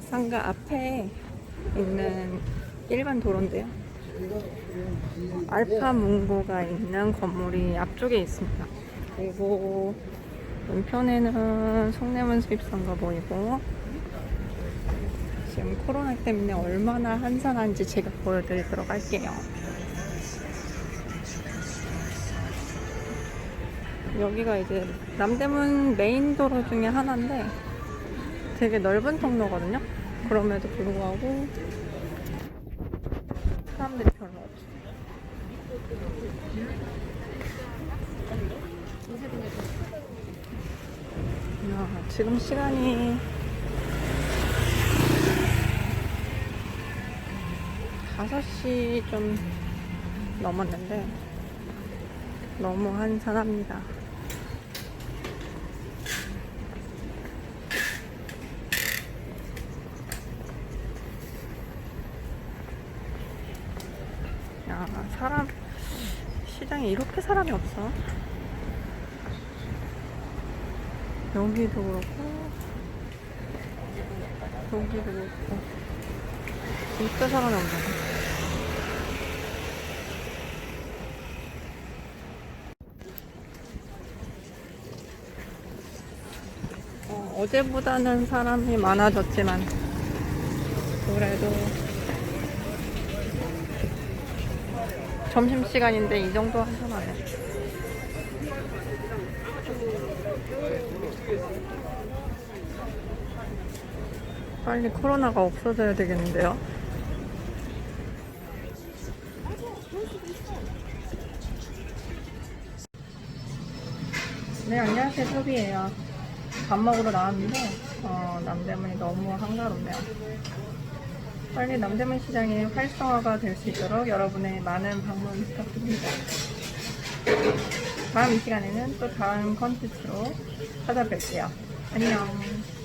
상가 앞에 있는 일반 도로인데요. 알파 문고가 있는 건물이 앞쪽에 있습니다. 그리고 왼편에는 송내문 수입상가 보이고 지금 코로나 때문에 얼마나 한산한지 제가 보여드리도록 할게요. 여기가 이제 남대문 메인 도로 중에 하나인데 되게 넓은 통로거든요. 그럼에도 불구하고 사람들이 별로 없어요. 야, 지금 시간이 5시 좀 넘었는데 너무 한산합니다. 야, 사람, 시장에 이렇게 사람이 없어. 여기도 그렇고, 여기도 그렇고. 진짜 사람이 없네. 어, 어제보다는 사람이 많아졌지만, 그래도 점심시간인데 이 정도 한산하네. 빨리 코로나가 없어져야 되겠는데요? 네, 안녕하세요. 소비예요. 밥 먹으러 나왔는데, 어, 남대문이 너무 한가롭네요. 빨리 남대문 시장이 활성화가 될 수 있도록 여러분의 많은 방문 부탁드립니다. 다음 이 시간에는 또 다음 컨텐츠로 찾아뵐게요. 안녕.